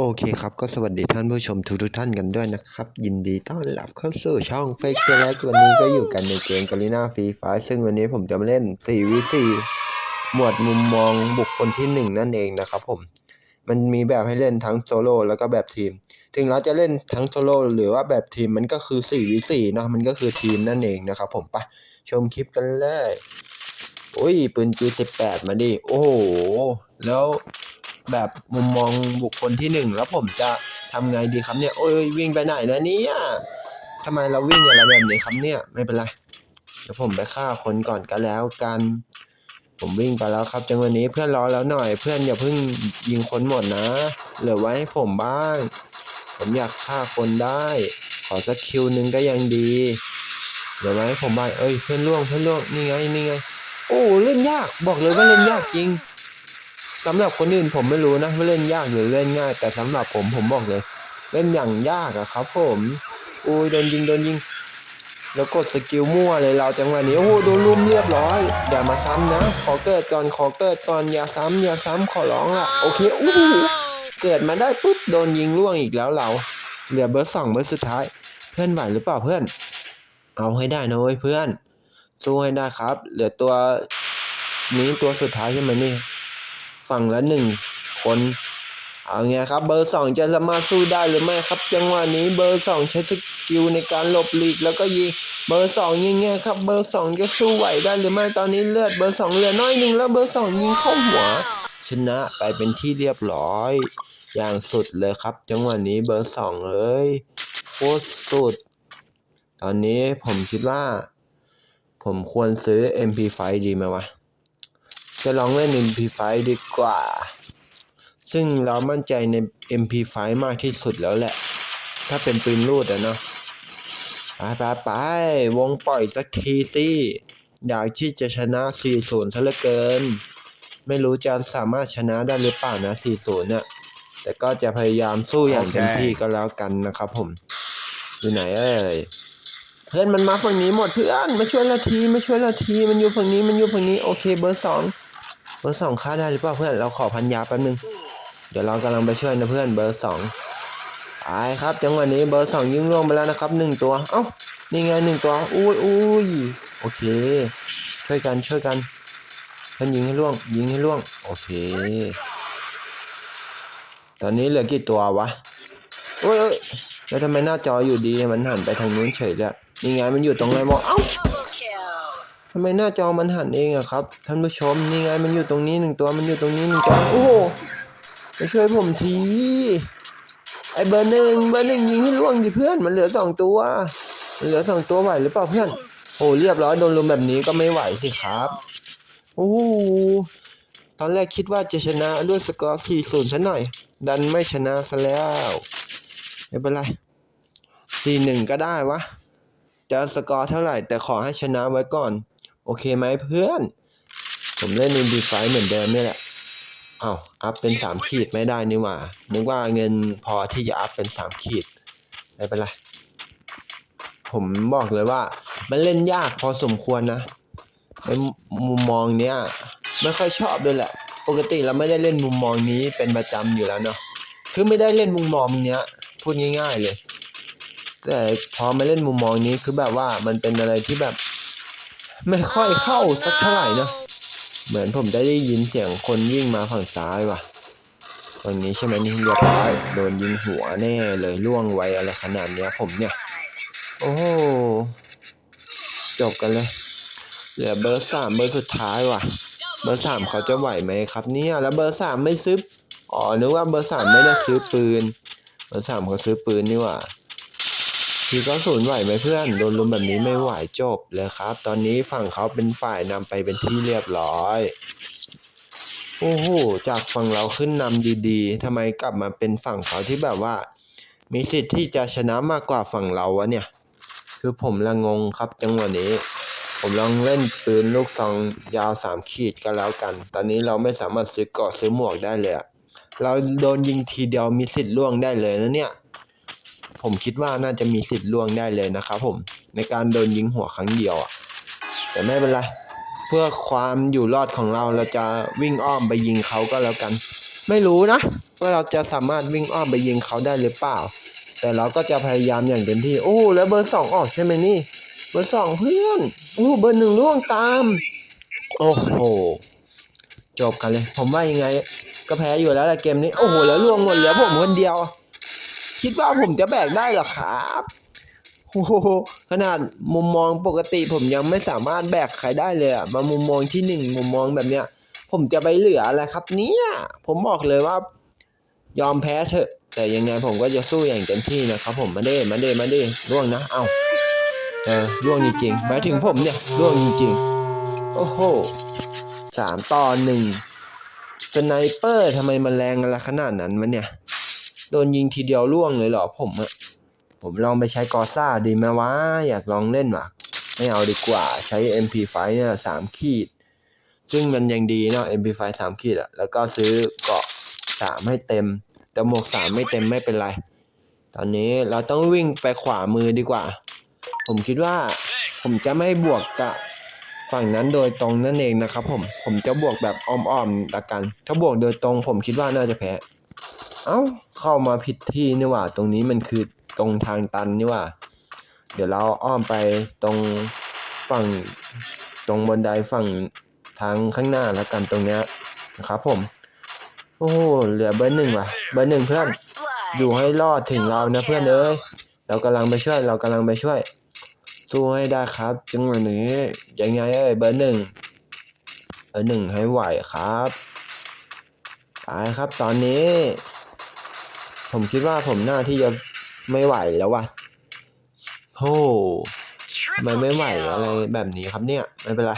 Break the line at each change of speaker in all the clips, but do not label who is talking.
โอเคครับก็สวัสดีท่านผู้ชมทุกทุกท่านกันด้วยนะครับ ยินดีต้อนรับเข้าสู่ช่องเฟกตัวแรกวันนี้ก็อยู่กันในเกมกาลิน่าฟรีไฟซึ่งวันนี้ผมจะมาเล่น 4v4 หมวดมุมมองบุคคลที่ 1 นั่นเองนะครับผม มันมีแบบให้เล่นทั้งโซโล่แล้วก็แบบทีม ถึงเราจะเล่นทั้งโซโล่หรือว่าแบบทีมมันก็คือ 4v4 เนาะมันก็คือทีมนั่นเองนะครับผมไปะชมคลิปกันเลยโอ้ยปืน G18 มาดิโอ้โหแล้ว แบบมุมมองบุคคลที่หนึ่งแล้วผมจะทำไงดีครับเนี่ย โอ้ยวิ่งไปไหนนะเนี่ยทำไมเราวิ่งอะไรแบบนี้ครับเนี่ย ไม่เป็นไร เดี๋ยวผมไปฆ่าคนก่อนก็แล้วกัน ผมวิ่งไปแล้วครับจังหวะนี้เพื่อนรอแล้วหน่อย เพื่อนอย่าเพิ่งยิงคนหมดนะ เหลือไว้ให้ผมบ้าง ผมอยากฆ่าคนได้ ขอสักคิวหนึ่งก็ยังดี เดี๋ยวไว้ให้ผมบ้างเอ้ยเพื่อนล่วงเพื่อนล่วงนี่ไงนี่ไง โอ้เล่นยากบอกเลยว่าเล่นยากจริง สำหรับคนอื่นผมไม่รู้นะว่าเล่นยากหรือเล่นง่าย แต่สำหรับผมผมบอกเลย เล่นอย่างยากอะครับ ผมโอ้ยโดนยิงโดนยิง แล้วกดสกิลมั่วเลยเราจังหวะนี้โอ้โหโดนลุมเรียบร้อยอย่ามาซ้ำนะ ขอเกิดก่อนขอเกิดก่อนอย่าซ้ำอย่าซ้ำขอร้องละโอเคอู้หูเกิดมาได้ปุ๊บโดนยิงล่วงอีกแล้วเราเหลือเบอร์สองเบอร์สุดท้าย เพื่อนไหวหรือเปล่าเพื่อน เอาให้ได้นะเว้ยเพื่อนสู้ให้ได้ครับ เหลือตัวนี้ตัวสุดท้ายใช่ไหมนี่ ฝั่งละหนึ่งคนเอาไงครับเบอร์สองจะสามารถสู้ได้หรือไม่ครับ จังหวะนี้เบอร์สองใช้สกิลในการหลบหลีกแล้วก็ยิงเบอร์สองยิงไงครับเบอร์สองจะสู้ไหวได้หรือไม่ตอนนี้เลือดเบอร์สองเหลือน้อยหนึ่งแล้วเบอร์สองยิงเข้าหัว ชนะไปเป็นที่เรียบร้อย อย่างสุดเลยครับ จังหวะนี้เบอร์สองเลยโคตรสุด ตอนนี้ผมคิดว่า ผมควรซื้อ MP5 ดีไหมวะ จะลองเล่น MP5 ดีกว่า ซึ่งเรามั่นใจใน MP5 มากที่สุดแล้วแหละ ถ้าเป็นปืนลูดอะเนาะไปไปไปวงปล่อยสักทีสิอยากที่จะชนะ 4-0ซะเหลือเกิน ไม่รู้จะสามารถชนะได้หรือเปล่านะ 4-0เนี่ยแต่ก็จะพยายามสู้อย่างเต็มที่ก็แล้วกันนะครับผม อยู่ไหนเอ่ยเพื่อนมันมาฝั่งนี้หมดเพื่อนมาช่วยเราทีมาช่วยเราทีมันอยู่ฝั่งนี้มันอยู่ฝั่งนี้โอเคเบอร์สอง เบอร์สองฆ่าได้หรือเปล่าเพื่อนเราขอพันยาแป๊บนึง เดี๋ยวเรากำลังไปช่วยนะเพื่อนเบอร์สองไปครับ จังหวะนี้เบอร์สองยิงล่วงไปแล้วนะครับหนึ่งตัว เอ้านี่ไงหนึ่งตัวอุ้ยอุ้ยโอเค ช่วยกันช่วยกันเพื่อนยิงให้ล่วง ยิงให้ล่วง โอเค ตอนนี้เหลือกี่ตัววะโอ้ยแล้วทำไมหน้าจออยู่ดีมันหันไปทางนู้นเฉยเลยนี่ไงมันอยู่ตรงไหนบอกเอ้าำไมหน้าจอมันหันเองอะครับท่านผู้ชมนี่ไงมันอยู่ตรงนี้หนึ่งตัวมันอยู่ตรงนี้หนึ่งตัวโอ้โหไปช่วยผมทีไอเบอร์หนึ่งเบอร์หนึ่งยิงให้ล่วงดิเพื่อนมันเหลือสองตัวมันเหลือสองตัวไหวหรือเปล่าเพื่อนโอ้เรียบร้อยโดนลุมแบบนี้ก็ไม่ไหวสิครับโอ้โหตอนแรกคิดว่าจะชนะด้วยสกอร์สี่ศูนย์ซะหน่อย ดันไม่ชนะซะแล้วไม่เป็นไรสี่หนึ่งก็ได้วะจะสกอร์เท่าไหร่แต่ขอให้ชนะไว้ก่อน โอเคไหมเพื่อน ผมเล่นอินดีไฟเหมือนเดิมนี่แหละอ้าวอัพเป็นสามขีดไม่ได้นี่หว่า นึกว่าเงินพอที่จะอัพเป็นสามขีด ไม่เป็นไร ผมบอกเลยว่า มันเล่นยากพอสมควรนะในมุมมองเนี้ยไม่ค่อยชอบด้วยแหละ ปกติเราไม่ได้เล่นมุมมองนี้เป็นประจำอยู่แล้วเนาะคือไม่ได้เล่นมุมมองเนี้ยพูดง่าย ๆเลย แต่พอมาเล่นมุมมองนี้คือแบบว่ามันเป็นอะไรที่แบบ ไม่ค่อยเข้าสักเท่าไหร่เนอะเหมือนผมได้ได้ยินเสียงคนวิ่งมาฝั่งซ้ายว่ะฝั่งนี้ใช่ไหมนี่เรียบร้อยโดนยิงหัวแน่เลยล่วงไวอะไรขนาดเนี้ยผมเนี่ย โอ้โหจบกันเลย เหลือเบอร์สามเบอร์สุดท้ายว่ะ เบอร์สามเขาจะไหวไหมครับเนี่ยแล้วเบอร์สามไม่ซื้ออ๋อนึกว่าเบอร์สามไม่ได้ซื้อปืน เบอร์สามเขาซื้อปืนนี่หว่า ทีก็ศูนย์ไหวไหมเพื่อน โดนลุมแบบนี้ไม่ไหวจบเลยครับ ตอนนี้ฝั่งเขาเป็นฝ่ายนำไปเป็นที่เรียบร้อย โอ้โห จากฝั่งเราขึ้นนำดีๆทำไมกลับมาเป็นฝั่งเขาที่แบบว่า มีสิทธิ์ที่จะชนะมากกว่าฝั่งเราวะเนี่ย คือผมละงงครับจังหวะนี้ ผมลองเล่นปืนลูกซองยาวสามขีดก็แล้วกัน ตอนนี้เราไม่สามารถซื้อเกาะซื้อหมวกได้เลย เราโดนยิงทีเดียวมีสิทธิ์ล่วงได้เลยนะเนี่ย ผมคิดว่าน่าจะมีสิทธิ์ล่วงได้เลยนะครับผมในการโดนยิงหัวครั้งเดียวอะแต่ไม่เป็นไรเพื่อความอยู่รอดของเราเราจะวิ่งอ้อมไปยิงเขาก็แล้วกัน ไม่รู้นะว่าเราจะสามารถวิ่งอ้อมไปยิงเขาได้หรือเปล่า แต่เราก็จะพยายามอย่างเต็มที่โอ้แล้วเบอร์สองออกใช่ไหมนี่เบอร์สองเพื่อนโอ้เบอร์หนึ่งล่วงตาม โอ้โหจบกันเลย ผมว่ายังไง ก็แพ้อยู่แล้วแหละเกมนี้ โอ้โห แล้วล่วงหมดเหลือผมคนเดียว คิดว่าผมจะแบกได้หรอครับโอ้โหขนาดมุมมองปกติผมยังไม่สามารถแบกใครได้เลยอะมามุมมองที่หนึ่งมุมมองแบบเนี้ย ผมจะไปเหลืออะไรครับ เนี่ย ผมบอกเลยว่า ยอมแพ้เถอะ แต่ยังไงผมก็จะสู้อย่างเต็มที่นะครับ ผมมาเด้มาเด้มาเด้ร่วงนะ เอ้าเออร่วงจริงๆหมายถึงผมเนี่ยร่วงจริงๆโอ้โหสามต่อหนึ่งสไนเปอร์ทำไมมันแรงอะไรขนาดนั้นมันเนี่ย โดนยิงทีเดียวร่วงเลยเหรอผมอะผมลองไปใช้กอซ่าดีไหมวะ อยากลองเล่นว่ะไม่เอาดีกว่าใช้ MP5 เนี่ยสามขีด ซึ่งมันยังดีเนาะ MP5 สามขีดอะแล้วก็ซื้อเกาะสามให้เต็ม แต่หมวกสามไม่เต็มไม่เป็นไร ตอนนี้เราต้องวิ่งไปขวามือดีกว่า ผมคิดว่าผมจะไม่บวกกับฝั่งนั้นโดยตรงนั่นเองนะครับผม ผมจะบวกแบบอ้อมๆละกัน ถ้าบวกโดยตรงผมคิดว่าน่าจะแพ้ เอ้า เข้ามาผิดที่นี่หว่า ตรงนี้มันคือตรงทางตันนี่หว่า เดี๋ยวเราอ้อมไปตรงฝั่งตรงบนไดฝั่งทางข้างหน้าแล้วกันตรงเนี้ยนะครับผม โอ้โหเหลือเบอร์หนึ่งว่ะ เบอร์หนึ่งเพื่อน อยู่ให้รอดถึงเรานะเพื่อนเอ้ย เรากำลังไปช่วย เรากำลังไปช่วย สู้ให้ได้ครับ จังหวะนี้ยังไงเอ้ยเบอร์หนึ่งเบอร์หนึ่งให้ไหวครับไปครับตอนนี้ ผมคิดว่าผมหน่าที่จะไม่ไหวแล้ววะโอ้ทำไมไม่ไหวอะไรแบบนี้ครับเนี่ย ไม่เป็นไร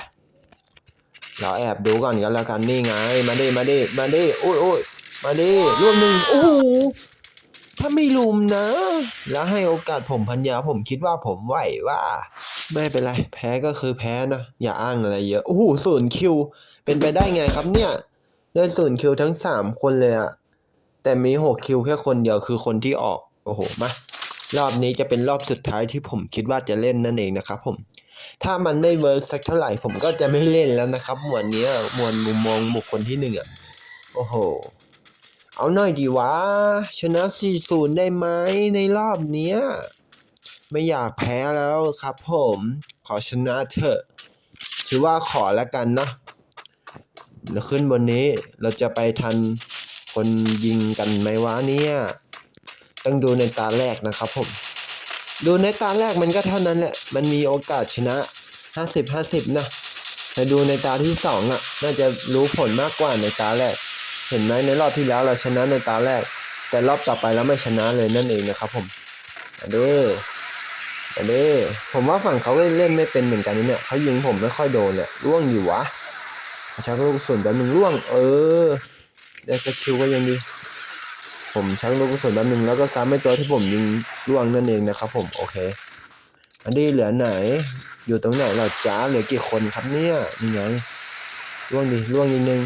เราแอบดูก่อนกันแล้วกันนี่ไง มาดิมาดิมาดิโอ้ยโอ้ยมาดิรวมหนึ่งโอ้โหถ้าไม่ลุมนะ แล้วให้โอกาสผมพัญญาผมคิดว่าผมไหวว่า ไม่เป็นไร แพ้ก็คือแพ้นะ อย่าอ้างอะไรเยอะ โอ้โหศูนย์คิว เป็นไปได้ไงครับเนี่ย ได้ศูนย์คิวทั้งสามคนเลยอะ แต่มีหกคิวแค่คนเดียวคือคนที่ออก โอ้โห มารอบนี้จะเป็นรอบสุดท้ายที่ผมคิดว่าจะเล่นนั่นเองนะครับผม ถ้ามันไม่เวิร์กสักเท่าไหร่ผมก็จะไม่เล่นแล้วนะครับ หมวดเนี้ยหมวดมุมมองบุคคลที่หนึ่งอะ โอ้โห เอาหน่อยดีวะ ชนะ 4-0 ได้ไหมในรอบเนี้ย ไม่อยากแพ้แล้วครับผม ขอชนะเถอะ ถือว่าขอแล้วกันนะเดี๋ยวขึ้นบนนี้เราจะไปทัน คนยิงกันไหมวะเนี่ย ต้องดูในตาแรกนะครับผม ดูในตาแรกมันก็เท่านั้นแหละ มันมีโอกาสชนะ 50 50 นะ แต่ดูในตาที่สองอะ น่าจะรู้ผลมากกว่าในตาแรก เห็นไหมในรอบที่แล้วเราชนะในตาแรก แต่รอบต่อไปเราไม่ชนะเลยนั่นเองนะครับผมอันนี้อันนี้ผมว่าฝั่งเขาเล่นไม่เป็นเหมือนกันนะเนี่ยเขายิงผมไม่ค่อยโดนเนี่ยร่วงอยู่วะชักลูกกระสุนแบบหนึ่งร่วง เออ ได้สกิลก็ยังดี ผมชักลูกกระสุนแป๊บนึงแล้วก็ซ้ำให้ตัวที่ผมยิงล่วงนั่นเองนะครับ ผมโอเค อันนี้เหลือไหน อยู่ตรงไหนเราจ้าเหลือกี่คนครับเนี่ยนี่ไงล่วงดิล่วงอีกหนึ่ง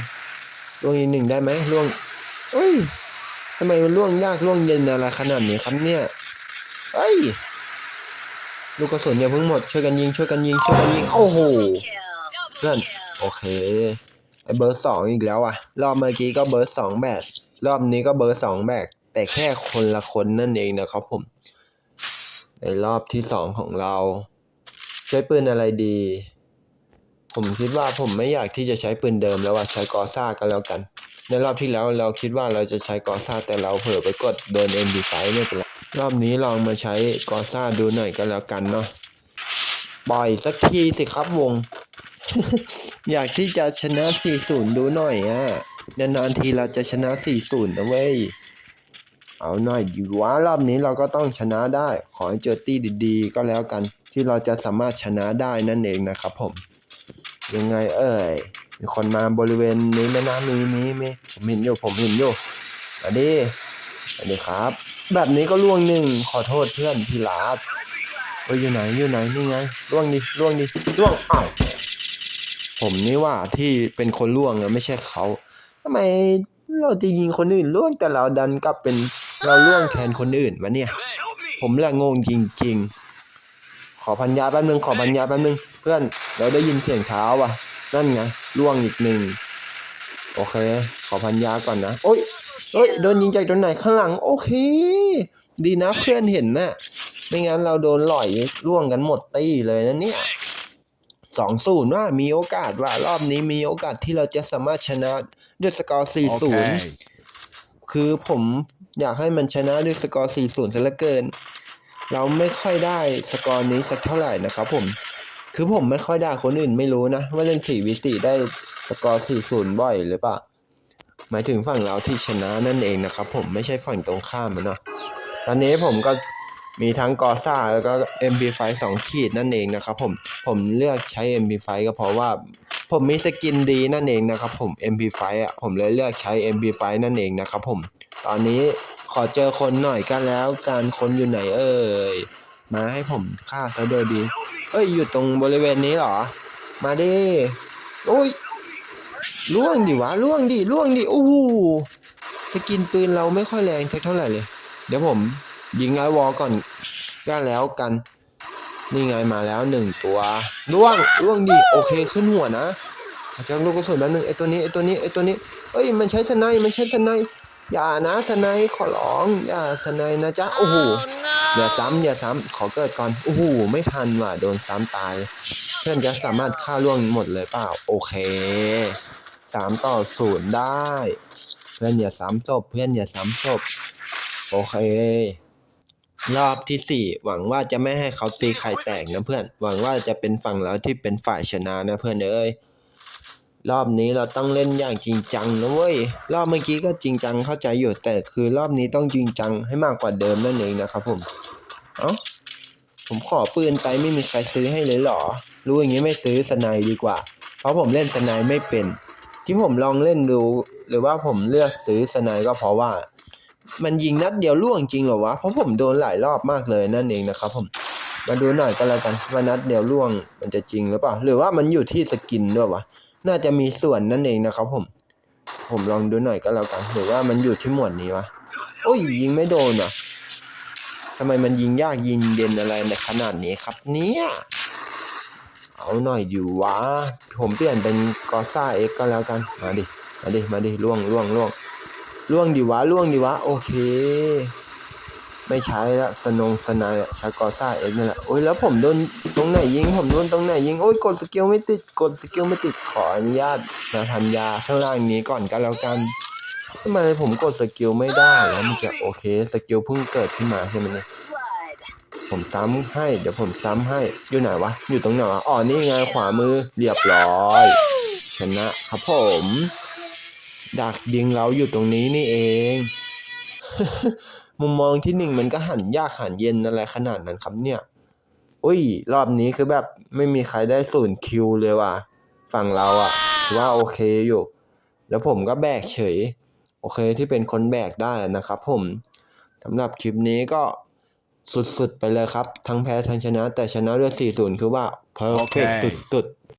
ล่วงอีกหนึ่งได้ไหมล่วงเอ้ยทำไมมันล่วงยากล่วงเย็นอะไรขนาดนี้ครับเนี่ยเอ้ยลูกกระสุนอย่าเพิ่งหมดช่วยกันยิงช่วยกันยิงช่วยกันยิงโอ้โหเพื่อนโอเค เบอร์สองอีกแล้วอะรอบเมื่อกี้ก็เบอร์สองแบกรอบนี้ก็เบอร์สองแบกแต่แค่คนละคนนั่นเองนะครับผม ในรอบที่สองของเรา ใช้ปืนอะไรดี ผมคิดว่าผมไม่อยากที่จะใช้ปืนเดิมแล้วว่าใช้กอซ่าก็แล้วกัน ในรอบที่แล้วเราคิดว่าเราจะใช้กอซ่าแต่เราเผลอไปกดโดน MD5 ไม่เป็นไรรอบนี้ลองมาใช้กอซ่าดูหน่อยก็แล้วกันเนาะปล่อยสักทีสิครับวง อยากที่จะชนะ 4-0 ดูหน่อยอะ นานๆทีเราจะชนะ 4-0 นะเว้ย เอาหน่อยดีวะรอบนี้เราก็ต้องชนะได้ ขอให้เจอตี้ดีๆ ก็แล้วกัน ที่เราจะสามารถชนะได้นั่นเองนะครับผม ยังไงเอ่ย มีคนมาบริเวณนี้ไหมนะมีมีมีผมเห็นอยู่ผมเห็นอยู่สวัสดีสวัสดีครับ แบบนี้ก็ล่วงหนึ่งขอโทษเพื่อนที่รักเอ้ยอยู่ไหนอยู่ไหนนี่ไงล่วงดิล่วงดิล่วงอ้าว ผมนี่ว่าที่เป็นคนล่วงอะไม่ใช่เขาทำไมเราจะยิงคนอื่นล่วงแต่เราดันกลับเป็นเราล่วงแทนคนอื่นวะเนี่ย ผมละงงจริง ๆ ขอพันยาแป๊บนึงขอพันยาแป๊บนึง เพื่อนเราได้ยินเสียงเท้าว่ะ นั่นไงล่วงอีกหนึ่งโอเค ขอพันยาก่อนนะโอ้ยเฮ้ยโดนยิงจากตรงไหนข้างหลัง โอเค ดีนะเพื่อนเห็นน่ะไม่งั้นเราโดนหล่อยร่วงกันหมดตี้เลยนะเนี่ย สองศูนย์ว่ามีโอกาสว่ารอบนี้มีโอกาสที่เราจะสามารถชนะด้วยสกอร์สี่ศูนย์
Okay.
คือผมอยากให้มันชนะด้วยสกอร์4-0ซะเหลือเกิน เราไม่ค่อยได้สกอร์นี้สักเท่าไหร่นะครับผมคือผมไม่ค่อยได้คนอื่นไม่รู้นะ ว่าเล่น 4v4 ได้สกอร์4-0บ่อยหรือเปล่าหมายถึงฝั่งเราที่ชนะนั่นเองนะครับผมไม่ใช่ฝั่งตรงข้ามมันเนาะตอนนี้ผมก็ มีทั้งกอซ่าแล้วก็ MP5 2 ขีดนั่นเองนะครับผม ผมเลือกใช้ MP5 ก็เพราะว่า ผมมีสกินดีนั่นเองนะครับผม MP5 อะผมเลยเลือกใช้ MP5 นั่นเองนะครับผม ตอนนี้ขอเจอคนหน่อยกันแล้วการคนอยู่ไหนเอ่ย มาให้ผมฆ่าซะโดยดี เอ้ยอยู่ตรงบริเวณนี้เหรอ มาดิโอ้ยล่วงดิวะล่วงดิล่วงดิโอ้โหสกินปืนเราไม่ค่อยแรงสักเท่าไหร่เลย เดี๋ยวผม ยิงไอวอลก่อนก็แล้วกัน นี่ไงมาแล้วหนึ่งตัวล่วงล่วงดิโอเคขึ้นหัวนะเจากลูกกระสุนแล้วหนึ่งไอตัวนี้ไอตัวนี้ไอตัวนี้เอ้ยมันใช้สไนป์มันใช้สไนป์อย่านะสไนป์ขอร้องอย่าสไนป์นะจ๊ะโอ้โหอย่าซ้ำอย่าซ้ำขอเกิดก่อนโอ้โหไม่ทันว่ะโดนซ้ำตาย เพื่อนจะสามารถฆ่าล่วงหมดเลยเปล่าโอเคสามต่อศูนย์ได้ เพื่อนอย่าซ้ำศพเพื่อนอย่าซ้ำศพโอเค รอบที่สี่หวังว่าจะไม่ให้เขาตีไข่แตกนะเพื่อน หวังว่าจะเป็นฝั่งเราที่เป็นฝ่ายชนะนะเพื่อนเอ้ยรอบนี้เราต้องเล่นอย่างจริงจังนะเว้ยรอบเมื่อกี้ก็จริงจังเข้าใจอยู่แต่คือรอบนี้ต้องจริงจังให้มากกว่าเดิมนั่นเองนะครับผมเอ้าผมขอปืนไปไม่มีใครซื้อให้เลยเหรอ รู้อย่างนี้ไม่ซื้อสไนด์ดีกว่า เพราะผมเล่นสไนไม่เป็น ที่ผมลองเล่นดู หรือว่าผมเลือกซื้อสไนก็เพราะว่า มันยิงนัดเดียวล่วงจริงเหรอวะ เพราะผมโดนหลายรอบมากเลยนั่นเองนะครับผม มาดูหน่อยก็แล้วกันว่านัดเดียวล่วงมันจะจริงหรือเปล่า หรือว่ามันอยู่ที่สกินด้วยวะ น่าจะมีส่วนนั่นเองนะครับผม ผมลองดูหน่อยก็แล้วกัน หรือว่ามันอยู่ที่หมวดนี้วะ โอ้ยยิงไม่โดนอะทำไมมันยิงยากยิงเย็นอะไรในขนาดนี้ครับเนี่ย เอาหน่อยอยู่วะ ผมเปลี่ยนเป็นกอซ่าเอ็กก็แล้วกัน มาดิ มาดิ มาดิล่วงล่วงล่วง ล่วงดีวะล่วงดีวะ โอเค ไม่ใช้ละสนงสนายอะใช้กอซ่าเอ็กนี่แหละโอ้ยแล้วผมโดนตรงไหนยิง ผมโดนตรงไหนยิง โอ้ยกดสกิลไม่ติดกดสกิลไม่ติดขออนุญาตมาพันยาข้างล่างนี้ก่อนก็แล้วกันทำไมผมกดสกิลไม่ได้แล้วมันจะโอเคสกิลเพิ่งเกิดขึ้นมาใช่ไหมเนี่ยผมซ้ำให้ เดี๋ยวผมซ้ำให้ อยู่ไหนวะ อยู่ตรงไหนวะ อ๋อ นี่ไงขวามือ เรียบร้อย ชนะครับผม ดักยิงเราอยู่ตรงนี้นี่เอง มุมมองที่หนึ่งมันก็หันยากหันเย็นอะไรขนาดนั้นครับเนี่ย อุ้ย รอบนี้คือแบบไม่มีใครได้ศูนย์คิวเลยว่ะ ฝั่งเราอะถือว่าโอเคอยู่ แล้วผมก็แบกเฉย โอเคที่เป็นคนแบกได้นะครับผมสำหรับคลิปนี้ก็สุดๆ ไปเลยครับ ทั้งแพ้ทั้งชนะ แต่ชนะด้วย 4-0 คือว่า perfect
โอเค
สุด